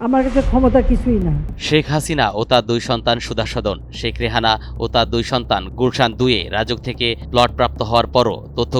আমার কাছে ক্ষমতা কিছুই না শেখ হাসিনা ও তার দুই সন্তান সুধা সদন শেখ রেহানা ও তার দুই সন্তান গুলশান দুয়ে রাজক থেকে প্লট প্রাপ্ত হওয়ার পরও তথ্য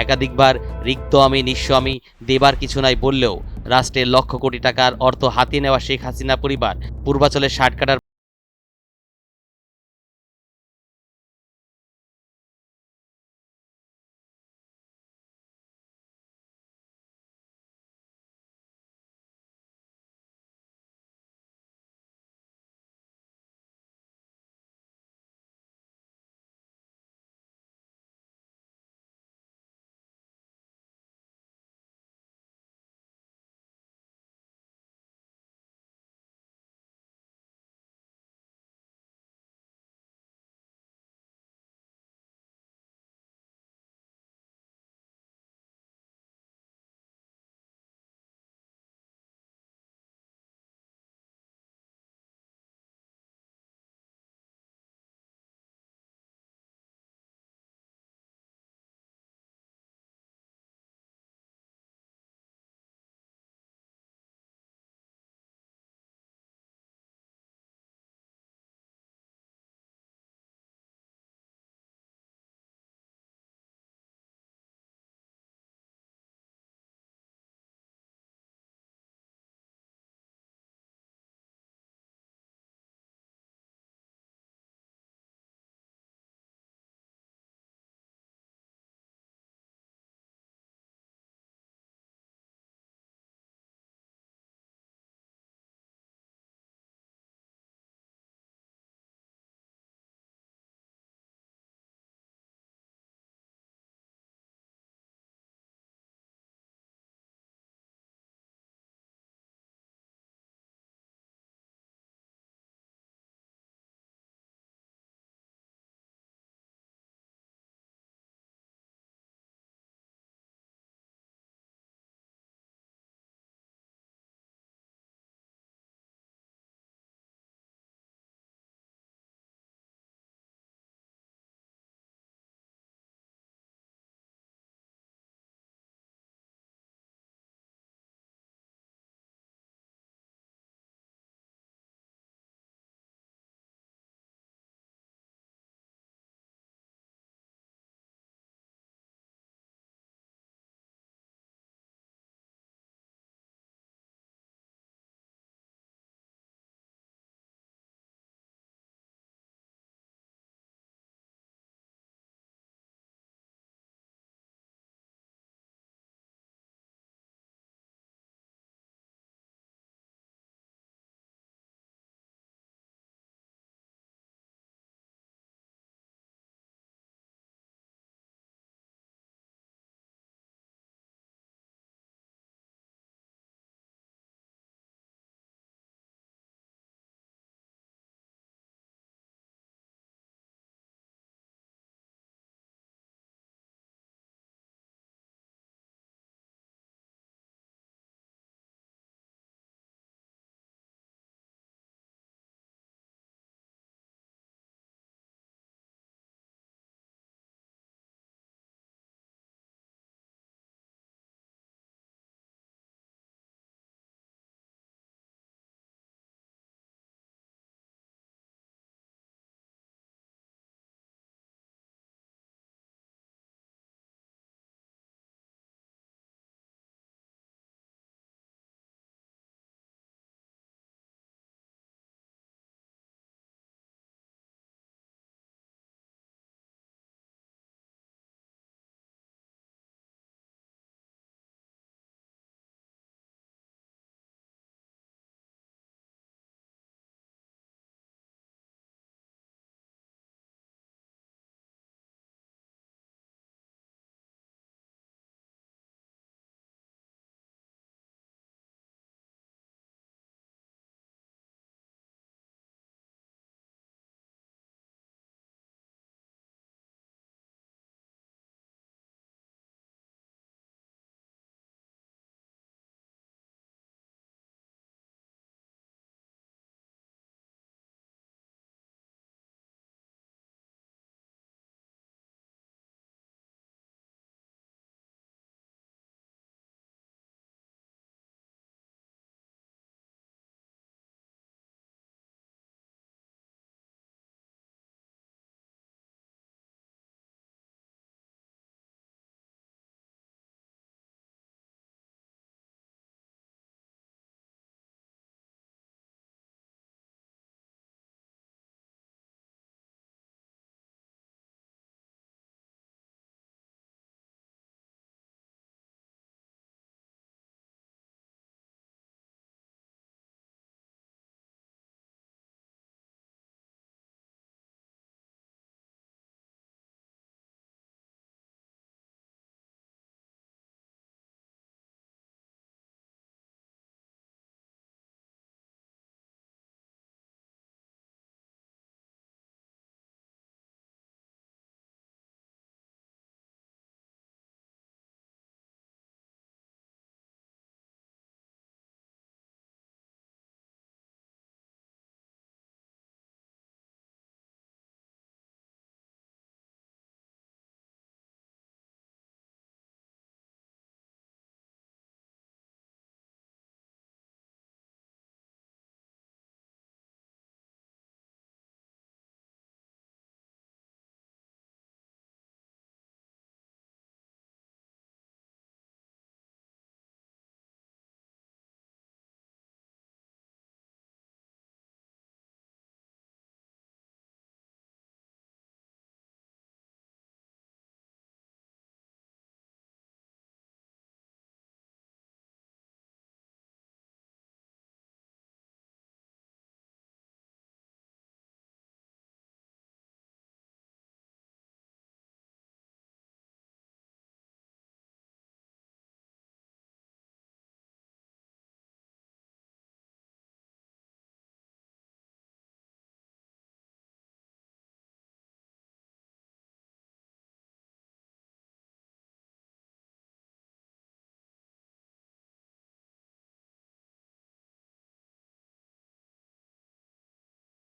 একাধিকবার, রিক্ত আমি, নিঃস্ব আমি, দেবার কিছু নাই বললেও, রাষ্ট্রের লক্ষ কোটি টাকার অর্থ হাতিয়ে নেওয়া শেখ হাসিনা পরিবার পূর্বাচলে ষাট কাটার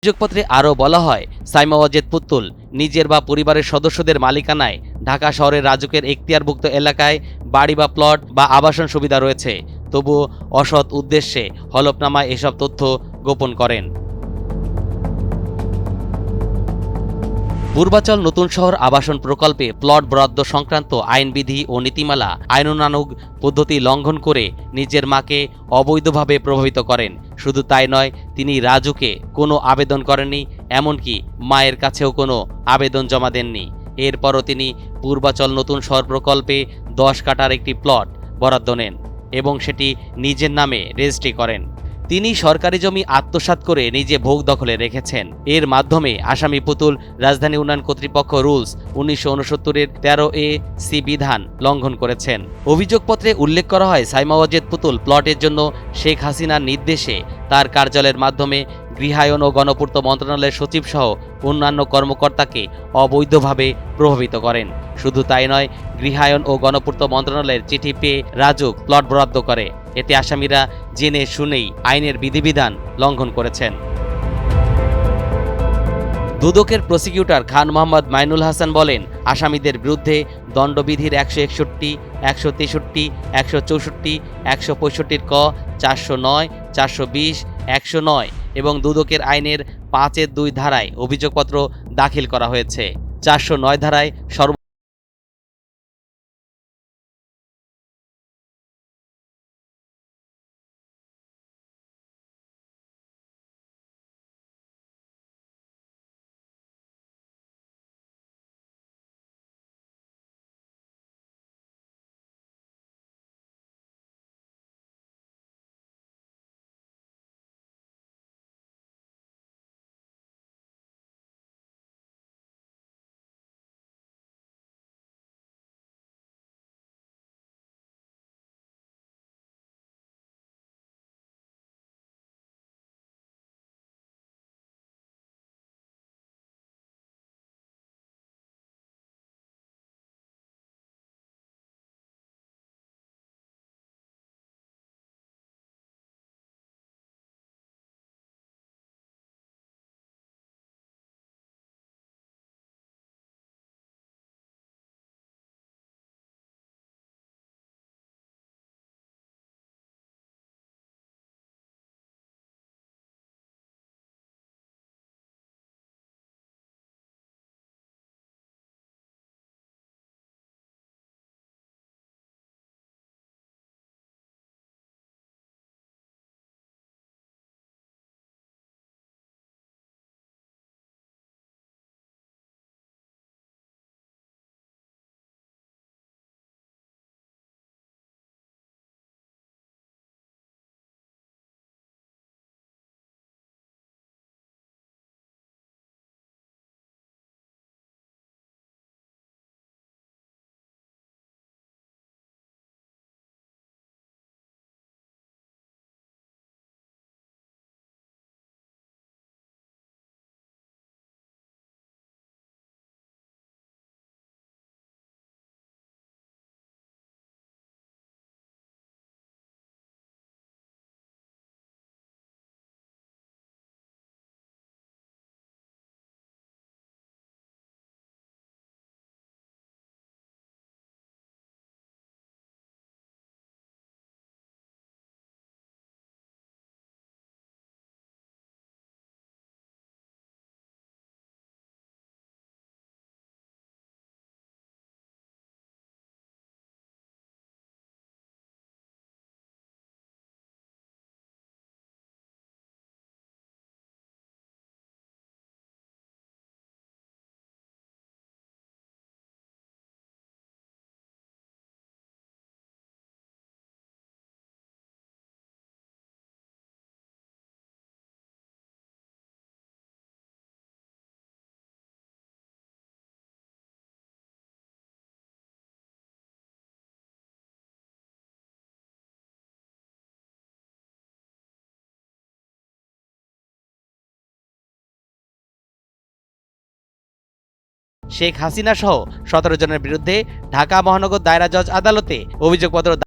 অভিযোগপত্রে আরও বলা হয়, সাইমা ওয়াজেদ পুতুল, নিজের বা পরিবারের সদস্যদের মালিকানায় ঢাকা শহরের রাজুকের এখতিয়ারভুক্ত এলাকায় বাড়ি বা প্লট বা আবাসন সুবিধা রয়েছে। তবুও অসৎ উদ্দেশ্যে হলফনামায় এসব তথ্য গোপন করেন। পূর্বাচল নতুন শহর আবাসন প্রকল্পে প্লট বরাদ্দ সংক্রান্ত আইনবিধি ও নীতিমালা আইনানুগ পদ্ধতি লঙ্ঘন করে নিজের মাকে অবৈধভাবে প্রভাবিত করেন। শুধু তাই নয়, তিনি রাজুকে কোনো আবেদন করেননি, এমনকি মায়ের কাছেও কোনো আবেদন জমা দেননি। এরপরও তিনি পূর্বাচল নতুন শহর প্রকল্পে দশ কাটার একটি প্লট বরাদ্দ নেন এবং সেটি নিজের নামে রেজিস্ট্রি করেন। তিনি সরকারি জমি আত্মসাৎ করে নিজে ভোগ দখলে রেখেছেন। এর মাধ্যমে আসামি পুতুল রাজধানী উন্নয়ন কর্তৃপক্ষ রুলস উনিশশো উনসত্তরের তেরো এ সি বিধান লঙ্ঘন করেছেন। অভিযোগপত্রে উল্লেখ করা হয় সাইমাওয়াজেদ পুতুল প্লটের জন্য শেখ হাসিনার নির্দেশে তার কার্যালয়ের মাধ্যমে গৃহায়ন ও গণপূর্ত মন্ত্রণালয়ের সচিব সহ অন্যান্য কর্মকর্তাকে অবৈধভাবে প্রভাবিত করেন। শুধু তাই নয়, গৃহায়ন ও গণপূর্ত মন্ত্রণালয়ের চিঠি পেয়ে রাজুক প্লট বরাদ্দ করে। এতে আসামিরা জেনে শুনেই আইনের বিধিবিধান লঙ্ঘন করেছেন। দুদকের প্রসিকিউটর খান মোহাম্মদ মাইনুল হাসান বলেন, আসামিদের বিরুদ্ধে দণ্ডবিধির একশো একষট্টি, একশো তেষট্টি, একশো চৌষট্টি, একশো পঁয়ষট্টির ক, চারশো নয়, চারশো বিশ, একশো নয় এবং দুদকের আইনের পাঁচের দুই ধারায় অভিযোগপত্র দাখিল করা হয়েছে। চারশো নয় ধারায় সর্ব শেখ হাসিনা সহ সতেরো জনের বিরুদ্ধে ঢাকা মহানগর দায়রা জজ আদালতে অভিযোগপত্র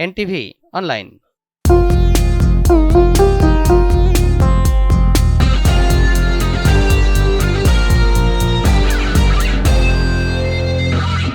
এনটিভি অনলাইন